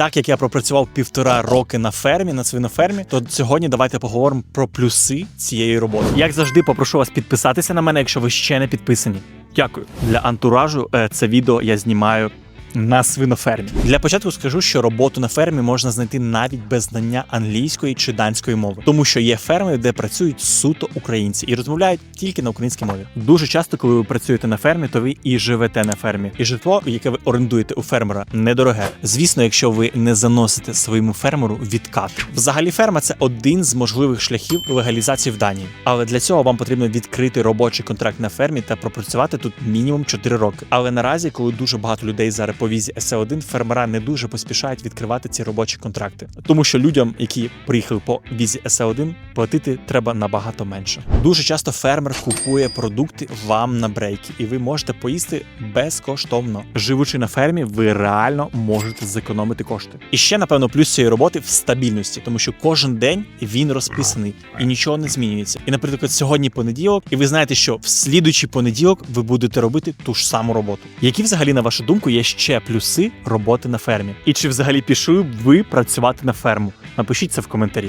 так як я пропрацював півтора роки на фермі, на свинофермі, то сьогодні давайте поговоримо про плюси цієї роботи. Як завжди, попрошу вас підписатися на мене, якщо ви ще не підписані. Дякую. Для антуражу е, це відео я знімаю. На свинофермі для початку скажу, що роботу на фермі можна знайти навіть без знання англійської чи данської мови, тому що є ферми, де працюють суто українці і розмовляють тільки на українській мові. Дуже часто, коли ви працюєте на фермі, то ви і живете на фермі. І житло, яке ви орендуєте у фермера, недороге. Звісно, якщо ви не заносите своєму фермеру відкат. Взагалі, ферма це один з можливих шляхів легалізації в Данії. Але для цього вам потрібно відкрити робочий контракт на фермі та пропрацювати тут мінімум 4 роки. Але наразі, коли дуже багато людей зараз по візі СЕ1, фермера не дуже поспішають відкривати ці робочі контракти, тому що людям, які приїхали по візі СЕ1, платити треба набагато менше. Дуже часто фермер купує продукти вам на брейки, і ви можете поїсти безкоштовно. Живучи на фермі, ви реально можете зекономити кошти. І ще, напевно, плюс цієї роботи в стабільності, тому що кожен день він розписаний і нічого не змінюється. І, наприклад, сьогодні понеділок, і ви знаєте, що в слідуючий понеділок ви будете робити ту ж саму роботу. Які взагалі, на вашу думку, є ще плюси роботи на фермі? І чи взагалі пішли б ви працювати на ферму? Напишіть це в коментарі.